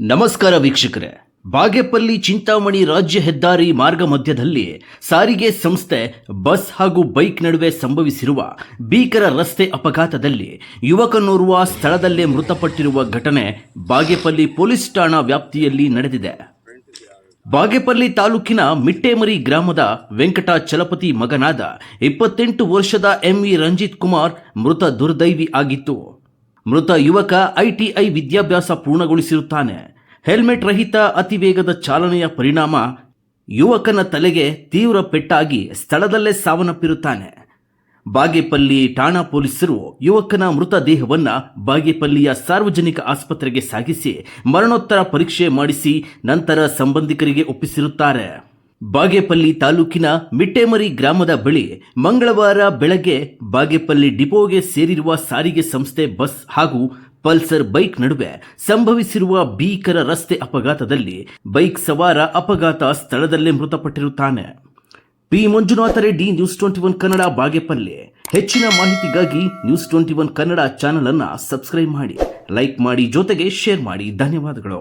ನಮಸ್ಕಾರ ವೀಕ್ಷಕರೇ. ಬಾಗೇಪಲ್ಲಿ ಚಿಂತಾಮಣಿ ರಾಜ್ಯ ಹೆದ್ದಾರಿ ಮಾರ್ಗ ಮಧ್ಯದಲ್ಲಿ ಸಾರಿಗೆ ಸಂಸ್ಥೆ, ಬಸ್ ಹಾಗೂ ಬೈಕ್ ನಡುವೆ ಸಂಭವಿಸಿರುವ ಭೀಕರ ರಸ್ತೆ ಅಪಘಾತದಲ್ಲಿ ಯುವಕನೋರ್ವ ಸ್ಥಳದಲ್ಲೇ ಮೃತಪಟ್ಟಿರುವ ಘಟನೆ ಬಾಗೇಪಲ್ಲಿ ಪೊಲೀಸ್ ಠಾಣಾ ವ್ಯಾಪ್ತಿಯಲ್ಲಿ ನಡೆದಿದೆ. ಬಾಗೇಪಲ್ಲಿ ತಾಲೂಕಿನ ಮಿಟ್ಟೇಮರಿ ಗ್ರಾಮದ ವೆಂಕಟ ಚಲಪತಿ ಮಗನಾದ ಇಪ್ಪತ್ತೆಂಟು ವರ್ಷದ ಎಂವಿ ರಂಜಿತ್ ಕುಮಾರ್ ಮೃತ ದುರ್ದೈವಿ ಆಗಿತ್ತು. ಮೃತ ಯುವಕ ಐಟಿಐ ವಿದ್ಯಾಭ್ಯಾಸ ಪೂರ್ಣಗೊಳಿಸಿರುತ್ತಾನೆ. ಹೆಲ್ಮೆಟ್ ರಹಿತ ಅತಿ ವೇಗದ ಚಾಲನೆಯ ಪರಿಣಾಮ ಯುವಕನ ತಲೆಗೆ ತೀವ್ರ ಪೆಟ್ಟಾಗಿ ಸ್ಥಳದಲ್ಲೇ ಸಾವನ್ನಪ್ಪಿರುತ್ತಾನೆ. ಬಾಗೇಪಲ್ಲಿ ಠಾಣಾ ಪೊಲೀಸರು ಯುವಕನ ಮೃತದೇಹವನ್ನ ಬಾಗೇಪಲ್ಲಿಯ ಸಾರ್ವಜನಿಕ ಆಸ್ಪತ್ರೆಗೆ ಸಾಗಿಸಿ ಮರಣೋತ್ತರ ಪರೀಕ್ಷೆ ಮಾಡಿಸಿ ನಂತರ ಸಂಬಂಧಿಕರಿಗೆ ಒಪ್ಪಿಸಿರುತ್ತಾರೆ. ಬಾಗೇಪಲ್ಲಿ ತಾಲೂಕಿನ ಮಿಟ್ಟೇಮರಿ ಗ್ರಾಮದ ಬಳಿ ಮಂಗಳವಾರ ಬೆಳಗ್ಗೆ ಬಾಗೇಪಲ್ಲಿ ಡಿಪೋಗೆ ಸೇರಿರುವ ಸಾರಿಗೆ ಸಂಸ್ಥೆ ಬಸ್ ಹಾಗೂ ಪಲ್ಸರ್ ಬೈಕ್ ನಡುವೆ ಸಂಭವಿಸಿರುವ ಭೀಕರ ರಸ್ತೆ ಅಪಘಾತದಲ್ಲಿ ಬೈಕ್ ಸವಾರ ಅಪಘಾತ ಸ್ಥಳದಲ್ಲೇ ಮೃತಪಟ್ಟಿರುತ್ತಾನೆ. P. Manjunatha Reddy news twenty one Kannada, Bagepalli. ಹೆಚ್ಚಿನ ಮಾಹಿತಿಗಾಗಿ news twenty one Kannada channel ಅನ್ನು ಸಬ್ಸ್ಕ್ರೈಬ್ ಮಾಡಿ ಲೈಕ್ ಮಾಡಿ, ಜೊತೆಗೆ ಶೇರ್ ಮಾಡಿ. ಧನ್ಯವಾದಗಳು.